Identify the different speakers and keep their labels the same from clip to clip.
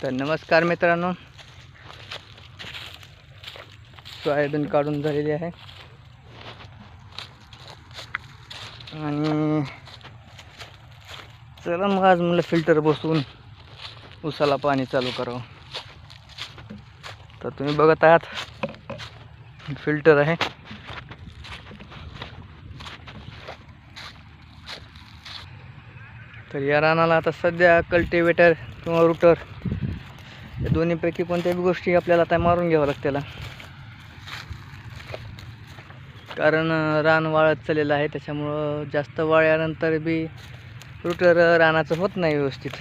Speaker 1: तर नमस्कार मित्रांनो. सोयाबीन काढून झालेली आहे. आणि चला मग आज मला फिल्टर बसवून उसाला पाणी चालू करावं. तर तुम्ही बघत आहात फिल्टर आहे. तर या रानाला आता सध्या कल्टिवेटर किंवा रुटर या दोन्हीपैकी कोणत्याही गोष्टी आपल्याला आता मारून घ्यावं लागत्याला कारण रान वाळत चाललेलं आहे त्याच्यामुळं जास्त वाळल्यानंतर बी रुटर रानाचं होत नाही व्यवस्थित.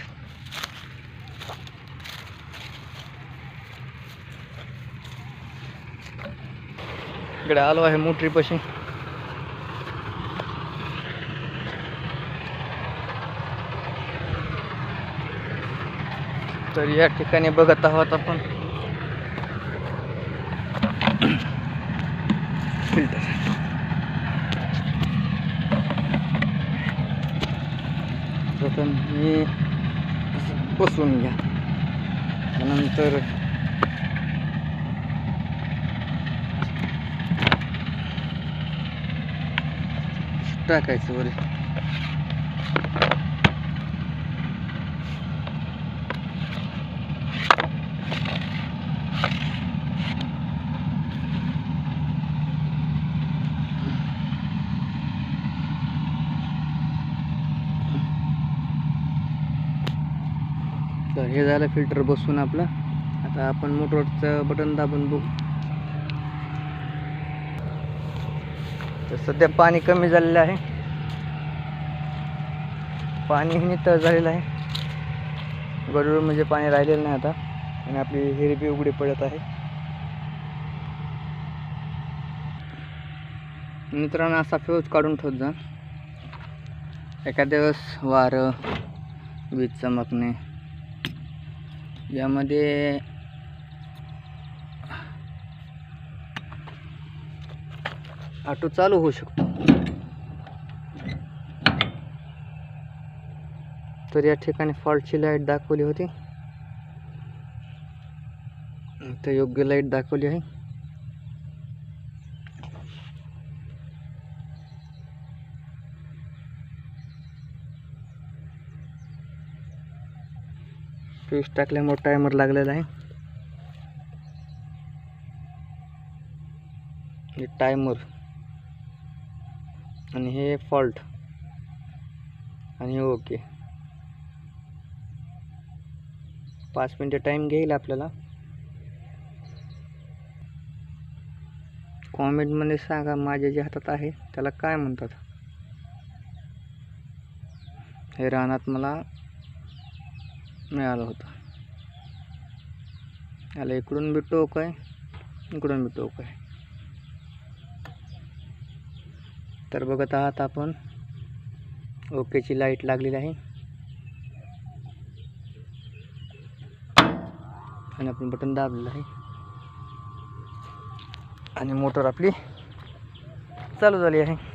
Speaker 1: इकडे आलो आहे मोटरीपाशी. तर या ठिकाणी बघत आहोत आपण. फिल्टर प्रथम हे बसवून घ्या. त्यानंतर टाकायचं वर. तर हे झालं फिल्टर बसून आपलं. आता आपण मोटरचं बटन दाबून बघू. तर सध्या पाणी कमी झालेलं आहे. पाणी नितळ झालेलं आहे. गडूळ म्हणजे पाणी राहिलेलं नाही आता. आणि आपली हिरबी उघडी पडत आहे. मित्रांनो असा फ्यूज काढून ठेवत जा. एखाद्या वेळेस वारं वीज चमकणे. यामध्ये ऑटो चालू होऊ शकतो. तर या ठिकाणी फॉल्टची लाइट दाखवली होती. तर योग्य लाइट दाखवली आहे. फ्यूज टाकल्यामुळे टायमर लागलेला आहे. हे टायमर आणि हे फॉल्ट आणि ओके पाच मिनटं टाईम घेईल आपल्याला. कॉमेंटमध्ये सांगा माझ्या जे हातात आहे त्याला काय म्हणतात? हे रानात मला मिळालं होतं. याला इकडून बी टोक आहे इकडून बी टोक आहे. तर बघत आहात आपण ओकेची लाइट लागलेली आहे. आणि आपण बटन दाबलेलं आहे. आणि मोटर आपली चालू झाली आहे.